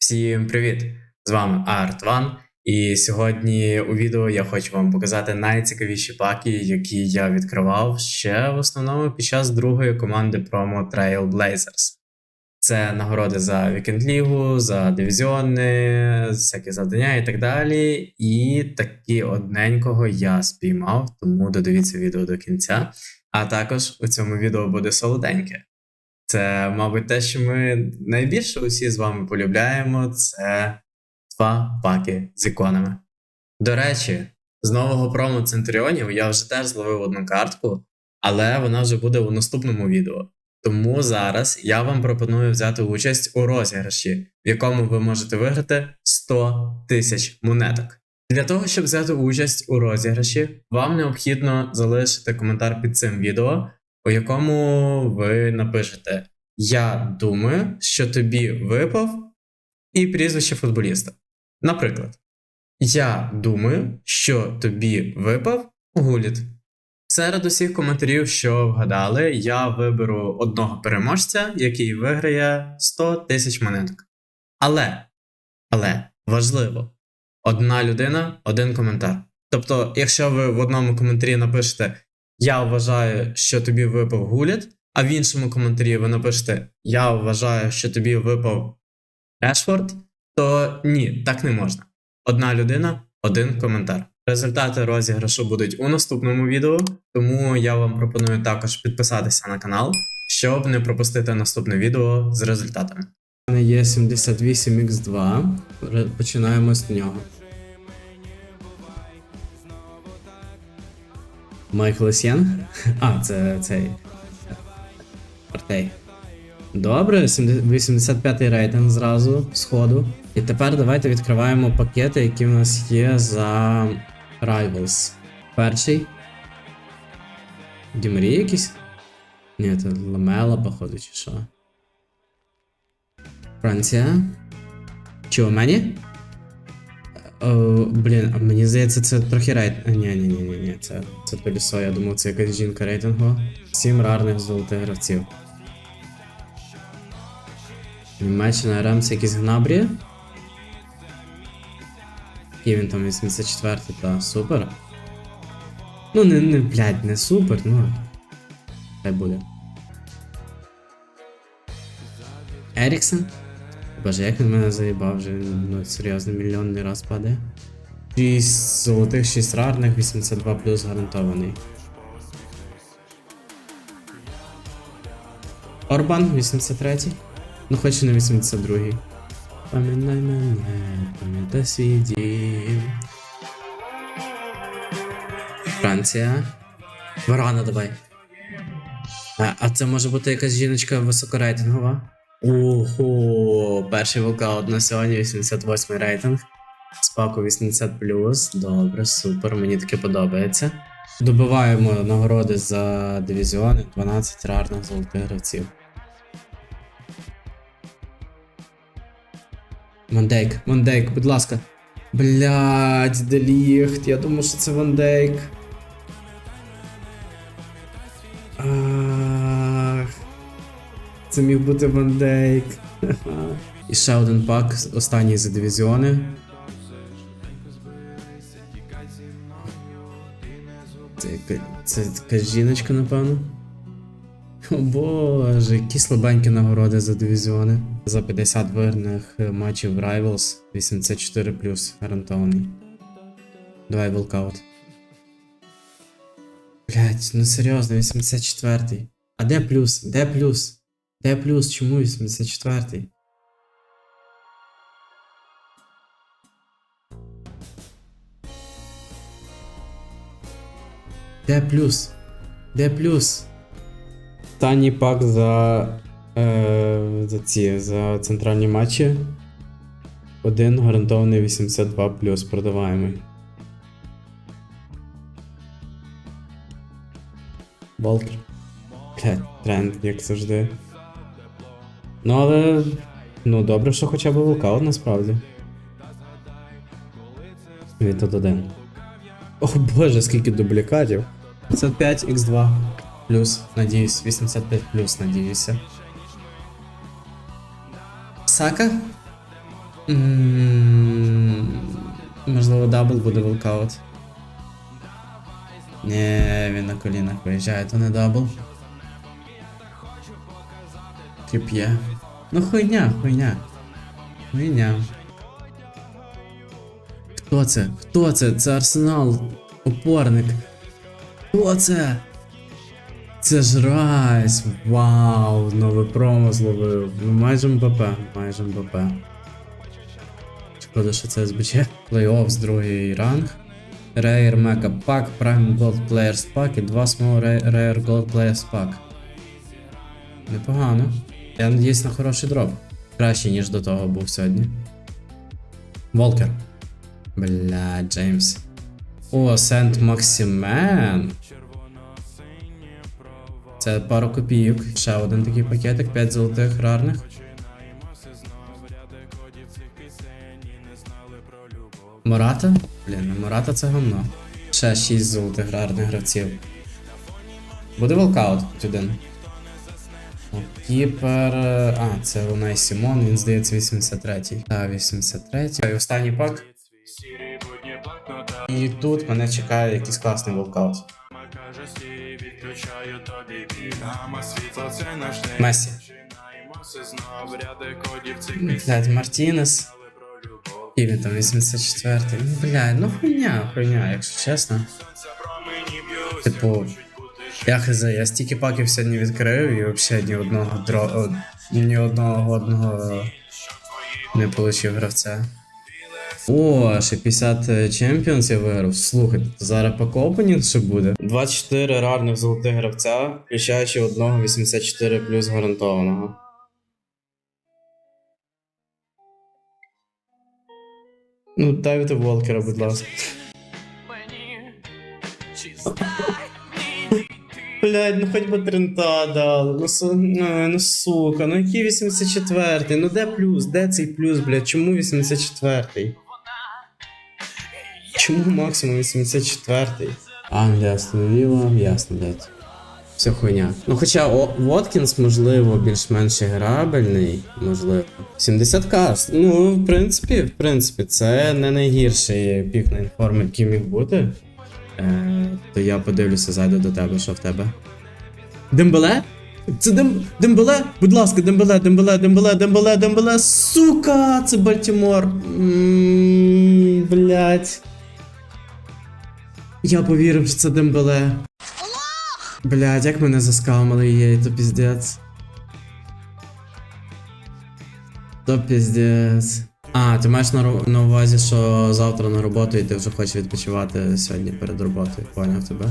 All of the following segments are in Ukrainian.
Всім привіт! З вами Артван. І сьогодні у відео я хочу вам показати найцікавіші паки, які я відкривав ще в основному під час другої команди промо Trailblazers. Це нагороди за Вікенд Лігу, за дивізіони, всякі завдання і так далі. І таки одненького я спіймав, тому додивіться відео до кінця. А також у цьому відео буде солоденьке. Це, мабуть, те, що ми найбільше усі з вами полюбляємо, це два паки з іконами. До речі, з нового промо Центріонів я вже теж зловив одну картку, але вона вже буде у наступному відео. Тому зараз я вам пропоную взяти участь у розіграші, в якому ви можете виграти 100 тисяч монеток. Для того, щоб взяти участь у розіграші, вам необхідно залишити коментар під цим відео, у якому ви напишете: Я думаю, що тобі випав і прізвище футболіста. Наприклад, Я думаю, що тобі випав гуліт. Серед усіх коментарів, що вгадали, я виберу одного переможця, який виграє 100 тисяч монеток. Але, але важливо, одна людина, один коментар. Тобто, якщо ви в одному коментарі напишете Я вважаю, що тобі випав гуліт, а в іншому коментарі ви напишете Я вважаю, що тобі випав Решфорд, то ні, так не можна. Одна людина, один коментар. Результати розіграшу будуть у наступному відео, тому я вам пропоную також підписатися на канал, щоб не пропустити наступне відео з результатами. У мене є 78x2. Починаємо з нього. Майкл Есьєн? А, це цей. Артей. Добре, 85-й рейтинг зразу сходу. І тепер давайте відкриваємо пакети, які в нас є за Rivals. Перший. Дімрі якийсь? Ні, це Ламела, походу, чи що. Франція. Чуомені? О, блін, а мені здається, це трохи рейт. Ні, ні, ні, ні, ні, це, це Толісо, я думав, це якась жінка рейтингу. Сім рарних золотих гравців. Німеччина РМ це якісь гнабрі. Який він там 84 та супер. Ну, не, не, блядь, не супер, ну. Хай буде. Еріксон? Боже, як він мене заїбав вже, ну серйозно, мільйонний раз падає. 6 золотих, 6 рарних, 82 плюс гарантований. Орбан, 83. Ну, хоч і не 82-й. Пам'ятай мене, пам'ятай свій дім. Франція. Варана, давай. А, а це може бути якась жіночка високорейтингова? Ого, перший волкаут на сьогодні 88 рейтинг. Спаку 80 Добре, супер, мені таке подобається. Добиваємо нагороди за дивізіони 12 рарних золотих гравців. Вандейк, Вандейк, будь ласка. Блядь, деліхт, я думав, що це Вандейк. Ах, це міг бути Вандейк. І ще один пак, останній за дивізіони. Це, яка- це якась жіночка, напевно. О боже, які слабенькі нагороди за дивізіони. За 50 виграних е, матчів Rivals 84 плюс гарантований. Давай волкаут. Блять, ну серйозно, 84-й. А де плюс? Де плюс? Де плюс? Чому 84-й? Де плюс? Де плюс? Останній пак за, е, за ці за центральні матчі. Один гарантований 82 плюс продаваємий. Блять, тренд, як завжди. Ну, але. Ну, добре, що хоча б волкаут насправді. Він тут один. О боже, скільки дублікатів. 55 x2 плюс, надіюсь, 85 плюс, надіюся. Сака? Можливо, дабл буде волкаут. Ні, він на колінах виїжджає, то не дабл. Тріп'є. Ну хуйня, хуйня. Хуйня. Хто це? Хто це? Це Арсенал. Опорник. Хто це? Це ж Райс. Вау, нове промо зловив. Ну майже МБП, майже МБП. Шкода, що це СБЧ. Плей-офф з другий ранг. Rare Mecha Pack, Prime Gold Players Pack і два Small Ra- Rare Gold Players Pack. Непогано. Я надіюсь на хороший дроп. Краще, ніж до того був сьогодні. Волкер. Бля, Джеймс. О, Сент Максимен. Це пару копійок. Ще один такий пакетик, 5 золотих рарних. Мората? Блін, ну Мората це гамно. Ще 6 золотих рарних гравців. Буде волкаут один. Кіпер. е, А, це Лунай Сімон, він здається 83-й. Так, 83-й. І останній пак. І тут мене чекає якийсь класний волкаут. Месі. Блядь, Мартінес. І він там 84-й. Ну, ну хуйня, хуйня, якщо чесно. Типу, я хз, я стільки паків сьогодні відкрив і взагалі ні одного дро... ні одного годного не получив гравця. О, ще 50 чемпіонс я виграв. Слухайте, зараз пак опенінг ще буде. 24 рарних золотих гравця, включаючи одного 84 плюс гарантованого. Ну, дайте Волкера, будь ласка. Блядь, ну хоч би трента дали. Ну, су... ну, ну сука, ну який 84-й? Ну де плюс? Де цей плюс, блядь? Чому 84-й? Чому максимум 84-й? Англія остановила, ясно, блядь. Все хуйня. Ну хоча О- Воткінс, можливо, більш-менш грабельний, можливо. 70к. Ну, в принципі, в принципі, це не найгірший пік на інформ, який міг бути. Е, то я подивлюся, зайду до тебе, що в тебе. Дембеле? Це Дем... Дембеле? Будь ласка, Дембеле, Дембеле, Дембеле, Дембеле, Дембеле, сука, це Бальтімор. Блять. Я повірив, що це Дембеле. Блядь, як мене заскамили її, то піздець. То піздець. А, ти маєш на, на увазі, що завтра на роботу і ти вже хочеш відпочивати сьогодні перед роботою. Поняв тебе?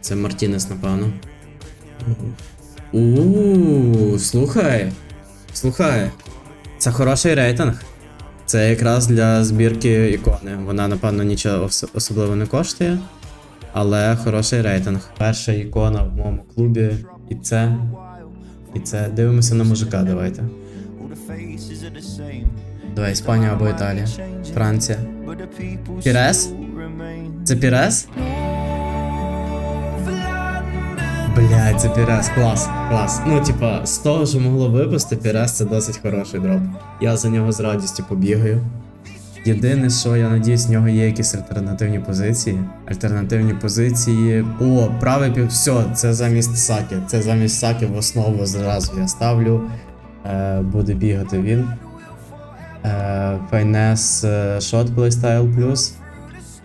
Це Мартінес, напевно. Ууу, слухай. Слухай. Це хороший рейтинг. Це якраз для збірки ікони. Вона, напевно, нічого ос- особливо не коштує. Але хороший рейтинг. Перша ікона в моєму клубі. І це. І це. Дивимося на мужика, давайте. Давай, Іспанія або Італія. Франція. Пірес? Це Пірес? Блядь, це Пірес, клас, клас. Ну, типа, з того, що могло випасти, Пірес це досить хороший дроп. Я за нього з радістю побігаю. Єдине, що я надіюсь, в нього є якісь альтернативні позиції. Альтернативні позиції. О, правий пів. Все, це замість Саки. Це замість Саки в основу зразу я ставлю. Е, буде бігати він. Е, Файнес Playstyle Plus.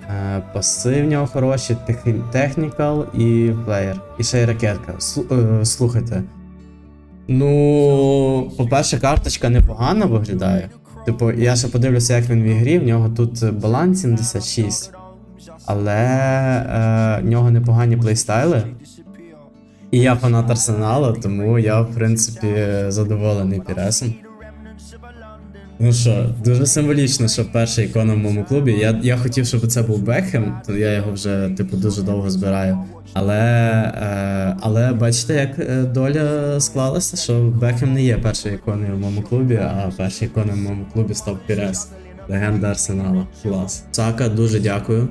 Е, Паси в нього хороші, тех- технікал і плеєр. І ще й ракетка. Е, слухайте. Ну, по-перше, карточка непогано виглядає. Типу, я ще подивлюся, як він в ігрі. В нього тут баланс 76. Але е, в нього непогані плейстайли. І я фанат Арсеналу, тому я, в принципі, задоволений Піресом. Ну що, дуже символічно, що перша ікона в моєму клубі. Я, я хотів, щоб це був Бекхем, то я його вже, типу, дуже довго збираю. Але, е, але бачите, як е, доля склалася, що Бекхем не є першою іконою в моєму клубі, а перша ікона в моєму клубі став Пірес. Легенда Арсенала. Клас. Сака, дуже дякую.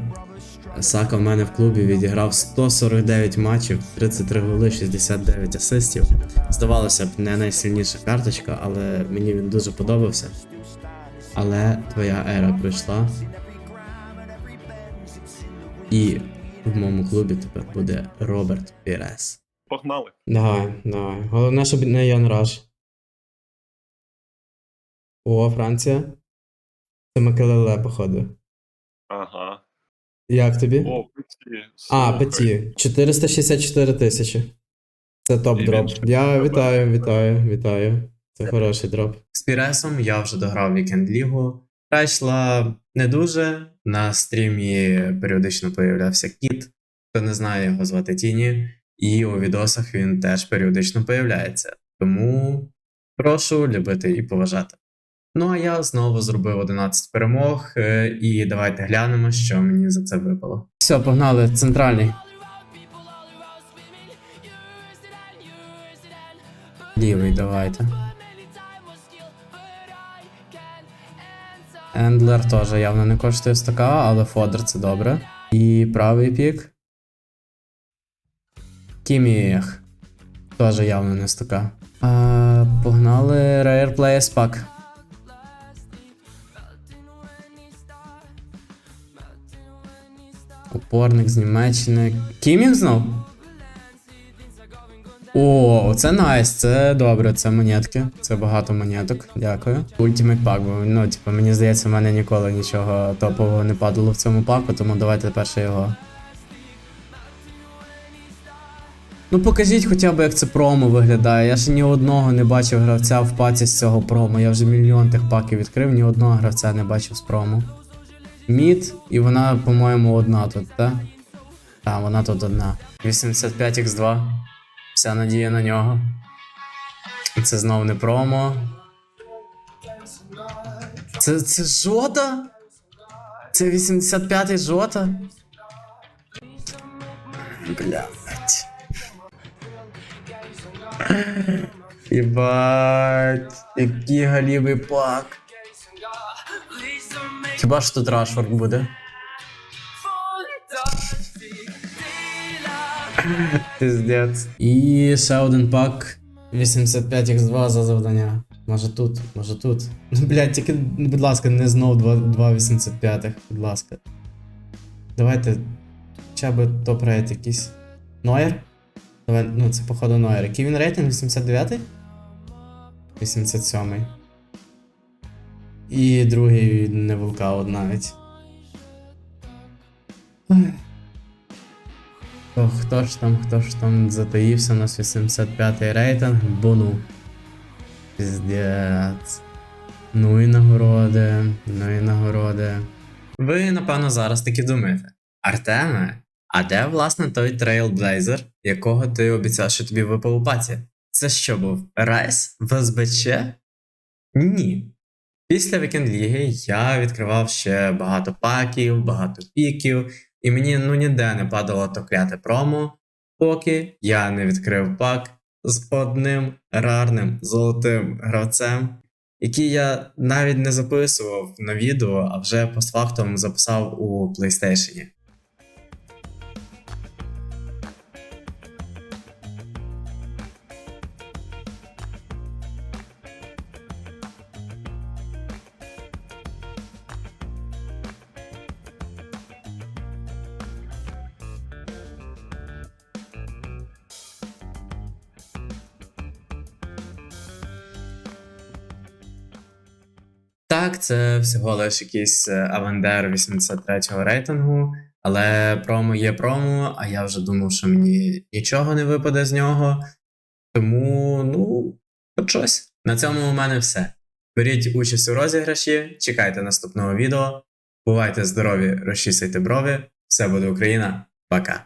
Сака в мене в клубі відіграв 149 матчів, 33 голи, 69 асистів. Здавалося б, не найсильніша карточка, але мені він дуже подобався. Але твоя ера пройшла. І в моєму клубі тепер буде Роберт Пірес. Погнали. Давай, давай. Головне, щоб не Ян Раш. О, Франція. Це Макелеле, походу. Ага. Як тобі? О, петі. А. Петі. 464 тисячі. Це топ дроп. Я вітаю, вітаю, вітаю. Це хороший дроп. З Піресом я вже дограв вікенд лігу. Гра йшла не дуже. На стрімі періодично появлявся кіт. Хто не знає, його звати Тіні. І у відосах він теж періодично появляється. Тому прошу любити і поважати. Ну а я знову зробив 11 перемог, е, і давайте глянемо, що мені за це випало. Все, погнали, центральний. Лівий, давайте. Ендлер теж явно не коштує стака, але фодер це добре. І правий пік. Кімієх. Теж явно не стака. А, погнали Rare Players Pack. Опорник з Німеччини. Кімінг знов? О, це найс, це добре, це монетки. Це багато монеток. Дякую. Ultimate Pack, бо ну, типу, мені здається, в мене ніколи нічого топового не падало в цьому паку, тому давайте перше його. Ну покажіть хоча б, як це промо виглядає. Я ще ні одного не бачив гравця в паці з цього промо. Я вже мільйон тих паків відкрив, ні одного гравця не бачив з промо. Мід, і вона, по-моєму, одна тут, так? Так, вона тут одна. 85x2. Вся надія на нього. Це знов не промо. Це, це жота? Це 85-й жота? Блядь. Єбать, який галівий пак. Хіба ж тут Рашфорд буде? Пиздец. І ще один пак 85x2 за завдання. Може тут, може тут. Ну, блядь, тільки, будь ласка, не знов 2, 2 85 будь ласка. Давайте хоча б топ-рейт якийсь. Нойер? Давай, ну це походу Нойер. Який він рейтинг? 89? 87. І другий не вулкаут навіть. Ах. О, хто ж там, хто ж там затаївся, у нас 85-й рейтинг, бону. Піздець. Ну і нагороди, ну і нагороди. Ви, напевно, зараз таки думаєте. Артеме, а де, власне, той трейлблейзер, якого ти обіцяв, що тобі випав у паці? Це що був? Райс? В СБЧ? Ні. Після Вікенд Ліги я відкривав ще багато паків, багато піків, і мені ну ніде не падало то кляте промо, поки я не відкрив пак з одним рарним золотим гравцем, який я навіть не записував на відео, а вже постфактом записав у PlayStation. Так, це всього лише якийсь е, Авандер 83-го рейтингу, але промо є промо, а я вже думав, що мені нічого не випаде з нього. Тому, ну, от щось. На цьому у мене все. Беріть участь у розіграші, чекайте наступного відео. Бувайте здорові, розчісуйте брові. Все буде Україна. Пока.